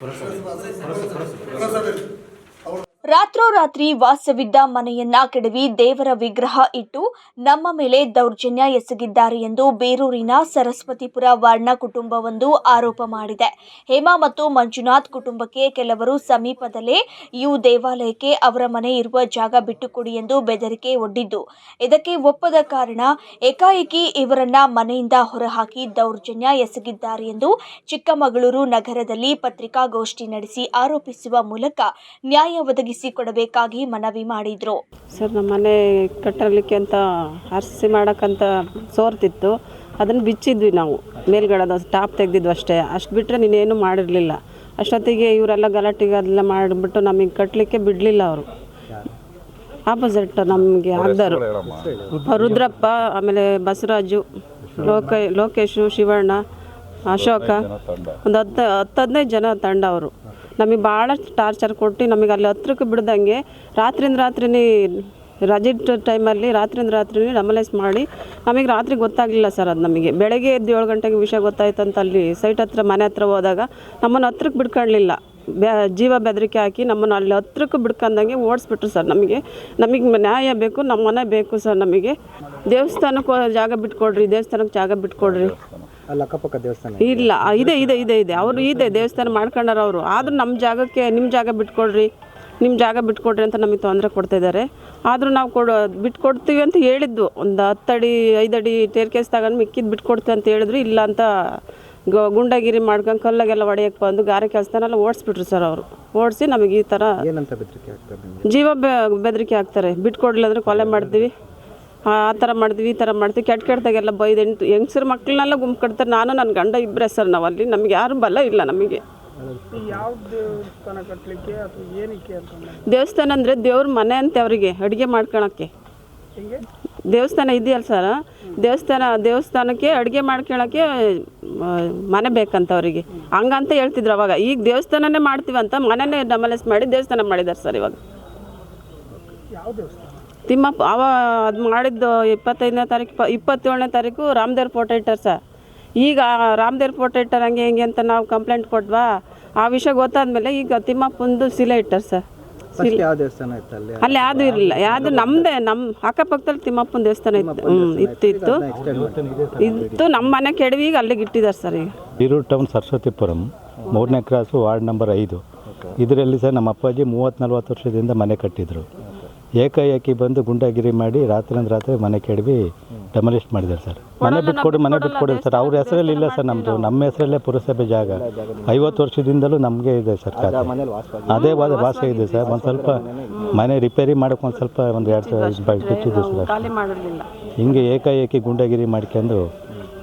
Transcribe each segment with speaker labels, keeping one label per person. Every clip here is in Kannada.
Speaker 1: Хорошо. Хорошо, хорошо. хорошо. ರಾತ್ರೋರಾತ್ರಿ ವಾಸವಿದ್ದ ಮನೆಯನ್ನ ಕೆಡವಿ ದೇವರ ವಿಗ್ರಹ ಇಟ್ಟು ನಮ್ಮ ಮೇಲೆ ದೌರ್ಜನ್ಯ ಎಸಗಿದ್ದಾರೆ ಎಂದು ಬೇರೂರಿನ ಸರಸ್ವತಿಪುರ ವಾರ್ಡ್ನ ಕುಟುಂಬವೊಂದು ಆರೋಪ ಮಾಡಿದೆ. ಹೇಮಾ ಮತ್ತು ಮಂಜುನಾಥ್ ಕುಟುಂಬಕ್ಕೆ ಕೆಲವರು ಸಮೀಪದಲ್ಲೇ ಯು ದೇವಾಲಯಕ್ಕೆ ಅವರ ಮನೆ ಇರುವ ಜಾಗ ಬಿಟ್ಟುಕೊಡಿ ಎಂದು ಬೆದರಿಕೆ ಒಡ್ಡಿದ್ದು. ಇದಕ್ಕೆ ಒಪ್ಪದ ಕಾರಣ ಏಕಾಏಕಿ ಇವರನ್ನ ಮನೆಯಿಂದ ಹೊರಹಾಕಿ ದೌರ್ಜನ್ಯ ಎಸಗಿದ್ದಾರೆ ಎಂದು ಚಿಕ್ಕಮಗಳೂರು ನಗರದಲ್ಲಿ ಪತ್ರಿಕಾಗೋಷ್ಠಿ ನಡೆಸಿ ಆರೋಪಿಸುವ ಮೂಲಕ ನ್ಯಾಯ ಒದಗಿಸಿಕೊಡಬೇಕಾಗಿ ಮನವಿ ಮಾಡಿದ್ರು.
Speaker 2: ಸರ್, ನಮ್ಮ ಮನೆ ಕಟ್ಟಲಿಕ್ಕೆ ಅಂತ ಹರಸಿ ಮಾಡೋಕ್ಕಂತ ಸೋರ್ತಿತ್ತು. ಅದನ್ನು ಬಿಚ್ಚಿದ್ವಿ ನಾವು. ಮೇಲ್ಗಡೆ ಟಾಪ್ ತೆಗೆದಿದ್ವು ಅಷ್ಟೇ. ಅಷ್ಟು ಬಿಟ್ಟರೆ ನೀನೇನು ಮಾಡಿರಲಿಲ್ಲ. ಅಷ್ಟೊತ್ತಿಗೆ ಇವರೆಲ್ಲ ಗಲಾಟೆಗೆ ಅದೆಲ್ಲ ಮಾಡಿಬಿಟ್ಟು ನಮಗೆ ಕಟ್ಟಲಿಕ್ಕೆ ಬಿಡಲಿಲ್ಲ ಅವರು. ಆಪೋಸಿಟ್ ನಮಗೆ ಆಗ್ದರು ರುದ್ರಪ್ಪ, ಆಮೇಲೆ ಬಸವರಾಜು, ಲೋಕ, ಲೋಕೇಶು, ಶಿವಣ್ಣ, ಅಶೋಕ. ಒಂದು ಹತ್ತು ಹತ್ತು ಹದಿನೈದು ಜನ ತಂಡ ಅವರು. ನಮಗೆ ಭಾಳ ಟಾರ್ಚರ್ ಕೊಟ್ಟು ನಮಗೆ ಅಲ್ಲಿ ಹತ್ರಕ್ಕೆ ಬಿಡ್ದಂಗೆ ರಾತ್ರಿಯಿಂದ ರಾತ್ರಿನೇ ರಜೆ ಟೈಮಲ್ಲಿ ರಾತ್ರಿಯಿಂದ ರಾತ್ರಿ ನಮಲೈಸ್ ಮಾಡಿ ನಮಗೆ ರಾತ್ರಿ ಗೊತ್ತಾಗಲಿಲ್ಲ ಸರ್ ಅದು ನಮಗೆ. ಬೆಳಗ್ಗೆ ಎದ್ದು ಏಳು ಗಂಟೆಗೆ ವಿಷಯ ಗೊತ್ತಾಯ್ತು ಅಂತ ಅಲ್ಲಿ ಸೈಟ್ ಹತ್ರ, ಮನೆ ಹತ್ರ ಹೋದಾಗ ನಮ್ಮನ್ನು ಹತ್ರಕ್ಕೆ ಬಿಡ್ಕೊಳ್ಳಲಿಲ್ಲ ಬೆ ಜೀವ ಬೆದರಿಕೆ ಹಾಕಿ ನಮ್ಮನ್ನು ಅಲ್ಲಿ ಹತ್ರಕ್ಕೆ ಬಿಡ್ಕೊಂಡಂಗೆ ಓಡಿಸ್ಬಿಟ್ರು ಸರ್ ನಮಗೆ. ನಮಗೆ ನ್ಯಾಯ ಬೇಕು ನಮ್ಮ ಮನೆ ಬೇಕು ಸರ್ ನಮಗೆ. ದೇವಸ್ಥಾನಕ್ಕೆ ಜಾಗ ಬಿಟ್ಕೊಡ್ರಿ, ದೇವಸ್ಥಾನಕ್ಕೆ ಜಾಗ ಬಿಟ್ಕೊಡ್ರಿ.
Speaker 3: ಅಲ್ಲಿ ಅಕ್ಕಪಕ್ಕ ದೇವಸ್ಥಾನ
Speaker 2: ಇಲ್ಲ ಇದೆ ಇದೆ ಇದೆ ಇದೆ. ಅವರು ಇದೆ ದೇವಸ್ಥಾನ ಮಾಡ್ಕೊಂಡಾರ ಅವರು. ಆದರೂ ನಮ್ಮ ಜಾಗಕ್ಕೆ ನಿಮ್ಮ ಜಾಗ ಬಿಟ್ಕೊಡ್ರಿ. ನಿಮ್ಮ ಜಾಗ ಬಿಟ್ಕೊಡ್ರಿ ಅಂತ ನಮಗೆ ತೊಂದರೆ ಕೊಡ್ತಾ ಇದ್ದಾರೆ. ಆದರೂ ನಾವು ಕೊಡೋ ಬಿಟ್ಕೊಡ್ತೀವಿ ಅಂತ ಹೇಳಿದ್ದು. ಒಂದು ಹತ್ತಡಿ ಐದಡಿ ಟೇರ್ ಕೇಸ್ ತಗೊಂಡು ಮಿಕ್ಕಿದ್ದು ಬಿಟ್ಕೊಡ್ತೀವಿ ಅಂತ ಹೇಳಿದ್ರು. ಇಲ್ಲ ಅಂತ ಗುಂಡಗಿರಿ ಮಾಡ್ಕೊಂಡು ಕಲ್ಲಾಗೆಲ್ಲ ಒಡೆಯಕ್ಕೆ ಬಂದು ಗಾರೆ ಕೆಲಸನೆಲ್ಲ ಓಡಿಸ್ಬಿಟ್ರು ಸರ್ ಅವರು. ಓಡಿಸಿ ನಮಗೆ ಈ ಥರ
Speaker 3: ಏನಂತ ಬೆದರಿಕೆ
Speaker 2: ಜೀವ ಬೆದರಿಕೆ ಆಗ್ತಾರೆ ಬಿಟ್ಕೊಡ್ಲಿಲ್ಲ ಅಂದರೆ ಕೊಲೆ ಮಾಡ್ತೀವಿ. ಆ ಆ ಥರ ಮಾಡಿದ್ವಿ ಈ ಥರ ಮಾಡ್ತೀವಿ. ಕೆಟ್ಟ ಕೆಟ್ಟದಾಗೆಲ್ಲ ಬೈದು ಎಂಟು ಹೆಂಗಸ್ರ ಮಕ್ಕಳನ್ನೆಲ್ಲ ಗುಂಪು ಕಟ್ತಾರೆ. ನಾನು ನನ್ನ ಗಂಡ ಇಬ್ಬರೇ ಸರ್ ನಾವು ಅಲ್ಲಿ ನಮಗೆ ಯಾರು ಬಲ ಇಲ್ಲ ನಮಗೆ. ದೇವಸ್ಥಾನ ಅಂದರೆ? ದೇವ್ರ ಮನೆ ಅಂತ ಅವರಿಗೆ ಅಡುಗೆ ಮಾಡ್ಕೊಳಕ್ಕೆ. ದೇವಸ್ಥಾನ ಇದೆಯಲ್ಲ ಸರ್? ದೇವಸ್ಥಾನ ದೇವಸ್ಥಾನಕ್ಕೆ ಅಡುಗೆ ಮಾಡ್ಕೊಳಕ್ಕೆ ಮನೆ ಬೇಕಂತ ಅವರಿಗೆ. ಹಂಗಂತ ಹೇಳ್ತಿದ್ರು ಅವಾಗ. ಈಗ ದೇವಸ್ಥಾನನೇ ಮಾಡ್ತೀವಂತ ಮನೆನೇ ಡಮಲೆಸ್ ಮಾಡಿ ದೇವಸ್ಥಾನ ಮಾಡಿದ್ದಾರೆ ಸರ್ ಇವಾಗ. ತಿಮ್ಮಪ್ಪ ಅವ ಅದು ಮಾಡಿದ್ದು ಇಪ್ಪತ್ತೈದನೇ ತಾರೀಕು ಪ ಇಪ್ಪತ್ತೇಳನೇ ತಾರೀಕು ರಾಮದೇವ್ರ ಫೋಟೋ ಇಟ್ಟರು ಸರ್. ಈಗ ರಾಮದೇವ್ರ ಫೋಟೋ ಇಟ್ಟಾರೆ ಹಂಗೆ ಹಿಂಗೆ ಅಂತ ನಾವು ಕಂಪ್ಲೇಂಟ್ ಕೊಟ್ವಾ ಆ ವಿಷಯ ಗೊತ್ತಾದ್ಮೇಲೆ ಈಗ ತಿಮ್ಮಪ್ಪಂದು ಶಿಲೆ ಇಟ್ಟರು ಸರ್.
Speaker 3: ಫಸ್ಟ್ ಯಾವ ದೇವಸ್ಥಾನ ಇತ್ತು ಅಲ್ಲಿ?
Speaker 2: ಯಾವ್ದು ಇರಲಿಲ್ಲ ಯಾವುದು ನಮ್ಮದೇ ನಮ್ಮ ಅಕ್ಕಪಕ್ಕದಲ್ಲಿ ತಿಮ್ಮಪ್ಪನ ದೇವಸ್ಥಾನ ಇತ್ತು. ಹ್ಞೂ ಇತ್ತಿತ್ತು ಇತ್ತು ಇತ್ತು. ನಮ್ಮ ಮನೆ ಕೆಡವಿ ಈಗ ಅಲ್ಲಿಗೆ ಇಟ್ಟಿದ್ದಾರೆ ಸರ್ ಈಗ.
Speaker 4: ಬೀರೂರು ಟೌನ್ ಸರಸ್ವತಿಪುರಂ ಮೂರನೇ ಕ್ರಾಸು ವಾರ್ಡ್ ನಂಬರ್ ಐದು. ಇದರಲ್ಲಿ ಸರ್ ನಮ್ಮ ಅಪ್ಪಾಜಿ ಮೂವತ್ತು ನಲ್ವತ್ತು ವರ್ಷದಿಂದ ಮನೆ ಕಟ್ಟಿದ್ರು. ಏಕಾಏಕಿ ಬಂದು ಗುಂಡಾಗಿರಿ ಮಾಡಿ ರಾತ್ರಿ ರಾತ್ರಿ ಮನೆ ಕೆಡವಿ ಡೆಮಲಿಸ್ಟ್ ಮಾಡಿದ್ದಾರೆ ಸರ್. ಮನೆ ಬಿಟ್ಕೊಡಿ ಮನೆ ಬಿಟ್ಕೊಡಿ ಸರ್. ಅವ್ರ ಹೆಸರಲ್ಲಿ ಇಲ್ಲ ಸರ್ ನಮ್ಮದು ನಮ್ಮ ಹೆಸರಲ್ಲೇ ಪುರಸಭೆ ಜಾಗ. ಐವತ್ತು ವರ್ಷದಿಂದಲೂ ನಮಗೆ ಇದೆ ಸರ್ ಖಾತೆ. ಅದೇ ವಾದ ವಾಸ ಇದೆ ಸರ್. ಒಂದು ಸ್ವಲ್ಪ ಮನೆ ರಿಪೇರಿ ಮಾಡೋಕೆ ಒಂದು ಸ್ವಲ್ಪ ಒಂದು ಎರಡು ಸಾವಿರ ಬಿಟ್ಟಿದ್ದು ಸರ್ ಹಿಂಗೆ ಏಕಾಏಕಿ ಗುಂಡಾಗಿರಿ ಮಾಡ್ಕೊಂಡು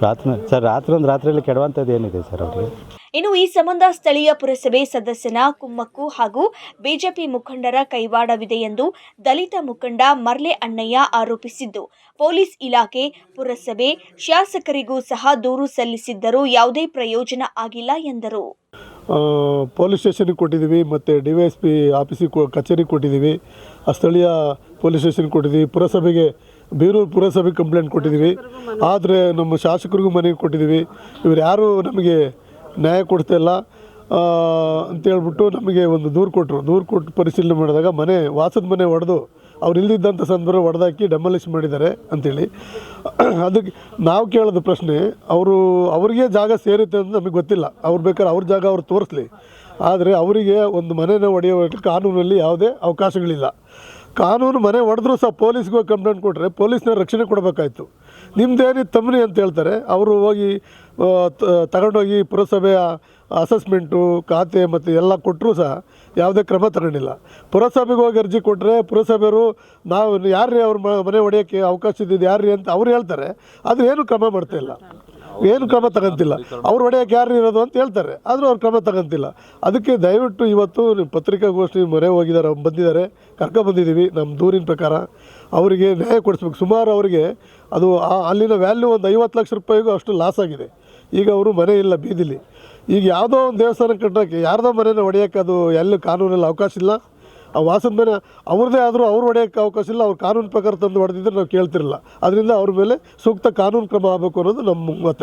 Speaker 4: ರಾತ್ರಿ ಸರ್ ರಾತ್ರಿ ಒಂದು ರಾತ್ರಿಯಲ್ಲಿ ಕೆಡುವಂಥದ್ದು ಏನಿದೆ ಸರ್ ಅವ್ರಿಗೆ?
Speaker 1: ಇನ್ನು ಈ ಸಂಬಂಧ ಸ್ಥಳೀಯ ಪುರಸಭೆ ಸದಸ್ಯನ ಕುಮ್ಮಕ್ಕು ಹಾಗೂ ಬಿಜೆಪಿ ಮುಖಂಡರ ಕೈವಾಡವಿದೆ ಎಂದು ದಲಿತ ಮುಖಂಡ ಮರ್ಲೆ ಅಣ್ಣಯ್ಯ ಆರೋಪಿಸಿದ್ದು. ಪೊಲೀಸ್ ಇಲಾಖೆ, ಪುರಸಭೆ ಶಾಸಕರಿಗೂ ಸಹ ದೂರು ಸಲ್ಲಿಸಿದ್ದರೂ ಯಾವುದೇ ಪ್ರಯೋಜನ ಆಗಿಲ್ಲ ಎಂದರು.
Speaker 5: ಪೊಲೀಸ್ ಸ್ಟೇಷನ್ಗೆ ಕೊಟ್ಟಿದ್ದೀವಿ, ಮತ್ತು ಡಿ ವೈ ಎಸ್ ಪಿ ಆಫೀಸಿಗೆ ಕೊ ಕಚೇರಿಗೆ ಕೊಟ್ಟಿದ್ದೀವಿ, ಆ ಸ್ಥಳೀಯ ಪೊಲೀಸ್ ಸ್ಟೇಷನ್ ಕೊಟ್ಟಿದ್ದೀವಿ, ಪುರಸಭೆಗೆ, ಬೀರೂರು ಪುರಸಭೆಗೆ ಕಂಪ್ಲೇಂಟ್ ಕೊಟ್ಟಿದ್ದೀವಿ. ಆದರೆ ನಮ್ಮ ಶಾಸಕರಿಗೂ ಮನೆಗೆ ಕೊಟ್ಟಿದ್ದೀವಿ. ಇವ್ರು ಯಾರೂ ನಮಗೆ ನ್ಯಾಯ ಕೊಡ್ತಿಲ್ಲ ಅಂತೇಳ್ಬಿಟ್ಟು ನಮಗೆ ಒಂದು ದೂರು ಕೊಟ್ಟರು ದೂರು ಕೊಟ್ಟು ಪರಿಶೀಲನೆ ಮಾಡಿದಾಗ ಮನೆ, ವಾಸದ ಮನೆ ಒಡೆದು ಅವ್ರು ಇಲ್ದಿದ್ದಂಥ ಸಂದರ್ಭ ಹೊಡೆದಾಕಿ ಡೆಮಾಲಿಷ್ ಮಾಡಿದ್ದಾರೆ ಅಂಥೇಳಿ ಅದಕ್ಕೆ ನಾವು ಕೇಳೋದು ಪ್ರಶ್ನೆ, ಅವರು, ಅವರಿಗೆ ಜಾಗ ಸೇರುತ್ತೆ ಅಂತ ನಮಗೆ ಗೊತ್ತಿಲ್ಲ. ಅವ್ರು ಬೇಕಾದ್ರೆ ಅವ್ರ ಜಾಗ ಅವ್ರು ತೋರಿಸ್ಲಿ. ಆದರೆ ಅವರಿಗೆ ಒಂದು ಮನೆನ ಒಡೆಯೋಕ್ಕೆ ಕಾನೂನಲ್ಲಿ ಯಾವುದೇ ಅವಕಾಶಗಳಿಲ್ಲ. ಕಾನೂನು ಮನೆ ಒಡೆದ್ರೂ ಸಹ ಪೊಲೀಸ್ಗೆ ಕಂಪ್ಲೇಂಟ್ ಕೊಟ್ಟರೆ ಪೊಲೀಸ್ನ ರಕ್ಷಣೆ ಕೊಡಬೇಕಾಯ್ತು. ನಿಮ್ದೇನಿತ್ತು ತಮ್ಮನಿ ಅಂತ ಹೇಳ್ತಾರೆ. ಅವರು ಹೋಗಿ ತಗೊಂಡೋಗಿ ಪುರಸಭೆಯ ಅಸೆಸ್ಮೆಂಟು, ಖಾತೆ ಮತ್ತು ಎಲ್ಲ ಕೊಟ್ಟರೂ ಸಹ ಯಾವುದೇ ಕ್ರಮ ತಗೊಂಡಿಲ್ಲ. ಪುರಸಭೆಗೆ ಹೋಗಿ ಅರ್ಜಿ ಕೊಟ್ಟರೆ ಪುರಸಭೆಯವರು, ನಾವು ಯಾರ್ರೀ ಅವ್ರ ಮನೆ ಹೊಡೆಯೋಕ್ಕೆ ಅವಕಾಶ ಇದ್ದಿದ್ದು ಯಾರ್ರೀ ಅಂತ ಅವ್ರು ಹೇಳ್ತಾರೆ. ಆದರೆ ಏನು ಕ್ರಮ ಮಾಡ್ತಾ ಇಲ್ಲ. ಏನು ಕ್ರಮ ತಗೊಂತಿಲ್ಲ. ಅವ್ರು ಹೊಡೆಯೋಕೆ ಯಾರು ಇರೋದು ಅಂತ ಹೇಳ್ತಾರೆ. ಆದರೂ ಅವ್ರು ಕ್ರಮ ತಗೊಂತಿಲ್ಲ. ಅದಕ್ಕೆ ದಯವಿಟ್ಟು ಇವತ್ತು ಪತ್ರಿಕಾ ಪತ್ರಿಕಾಗೋಷ್ಠಿ ಮೊರೆ ಹೋಗಿದ್ದಾರೆ ಬಂದಿದ್ದಾರೆ. ಕರ್ಕೊಬಂದಿದ್ದೀವಿ ನಮ್ಮ ದೂರಿನ ಪ್ರಕಾರ. ಅವರಿಗೆ ನ್ಯಾಯ ಕೊಡಿಸ್ಬೇಕು. ಸುಮಾರು ಅವರಿಗೆ ಅದು ಅಲ್ಲಿನ ವ್ಯಾಲ್ಯೂ ಒಂದು ಐವತ್ತು ಲಕ್ಷ ರೂಪಾಯಿಗೂ ಅಷ್ಟು ಲಾಸ್ ಆಗಿದೆ. ಈಗ ಅವರು ಮನೆ ಇಲ್ಲ ಬೀದಿಲಿ. ಈಗ ಯಾವುದೋ ಒಂದು ದೇವಸ್ಥಾನ ಕಟ್ಟೋಕ್ಕೆ ಯಾರದೋ ಮನೇನ ಹೊಡೆಯೋಕ್ಕೆ ಅದು ಎಲ್ಲೂ ಕಾನೂನಲ್ಲಿ ಅವಕಾಶ ಇಲ್ಲ. ಆ ವಾಸದ ಮೇಲೆ ಅವ್ರದ್ದೇ ಆದರೂ ಅವ್ರು ಹೊಡೆಯೋಕ್ಕೆ ಅವಕಾಶ ಇಲ್ಲ ಅವ್ರು ಕಾನೂನು ಪ್ರಕಾರ ತಂದು ಹೊಡೆದಿದ್ರೆ ನಾವು ಕೇಳ್ತಿರಲ್ಲ. ಅದರಿಂದ ಅವ್ರ ಮೇಲೆ ಸೂಕ್ತ ಕಾನೂನು ಕ್ರಮ ಆಗಬೇಕು ಅನ್ನೋದು ನಮ್ಮ
Speaker 6: ಮತ.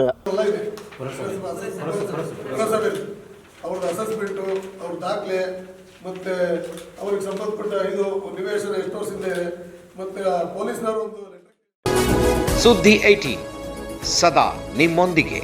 Speaker 5: ಅವ್ರದ್ದು ಅಸೆಸ್ಮೆಂಟು ಅವ್ರ ದಾಖಲೆ ಮತ್ತು ಅವ್ರಿಗೆ ಸಂಬಂಧಪಟ್ಟ ಐದು ನಿವೇಶನ ಎಷ್ಟು ಪೊಲೀಸ್ನವರು ಒಂದು
Speaker 6: ಸುದ್ದಿ ಐಟಿ ಸದಾ ನಿಮ್ಮೊಂದಿಗೆ.